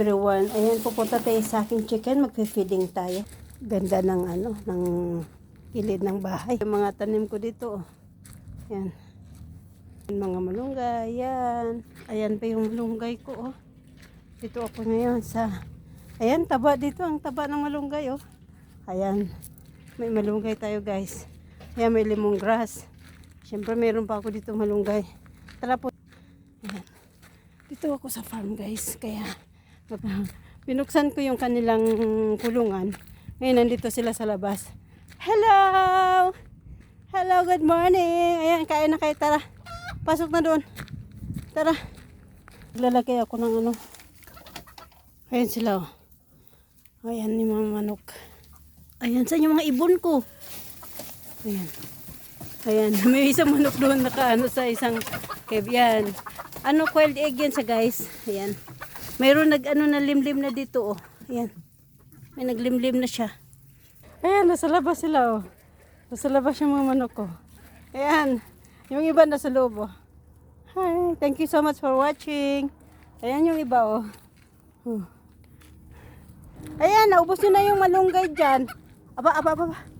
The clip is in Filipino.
Everyone, ayan, pupunta tayo sa aking chicken. Magfe-feeding tayo. Ganda ng ano, ng gilid ng bahay. Yung mga tanim ko dito, oh. Yan. Yung mga malunggay, yan. Ayan pa yung malunggay ko, oh. Dito ako ngayon sa... Ayan, taba dito. Ang taba ng malunggay, oh. Ayan. May malunggay tayo, guys. Ayan, may lemongrass. Siyempre, meron pa ako dito malunggay. Tara po. Ayan. Dito ako sa farm, guys. Kaya, pinuksan ko yung kanilang kulungan. Ngayon, nandito sila sa labas. Hello! Hello, good morning! Ayan, kain na kayo. Tara. Pasok na doon. Tara. Lalagay ako ng ano. Ayan sila, oh. Ayan, yung mga manok. Ayan, saan yung mga ibon ko? Ayan. Ayan, may isang manok doon naka ano sa isang cave. Yan. Ano, coiled egg yan sa guys. Ayan. Mayroon nag ano na limlim na dito, oh. Ayan. May naglimlim na siya. Ayan, nasa labas sila, oh. Nasa labas yung mga manok ko. Ayan. Yung iba nasa loob, oh. Hi, thank you so much for watching. Ayan yung iba, oh. Oh. Ayan, naubos na yung malunggay dyan. Aba, aba, aba. aba.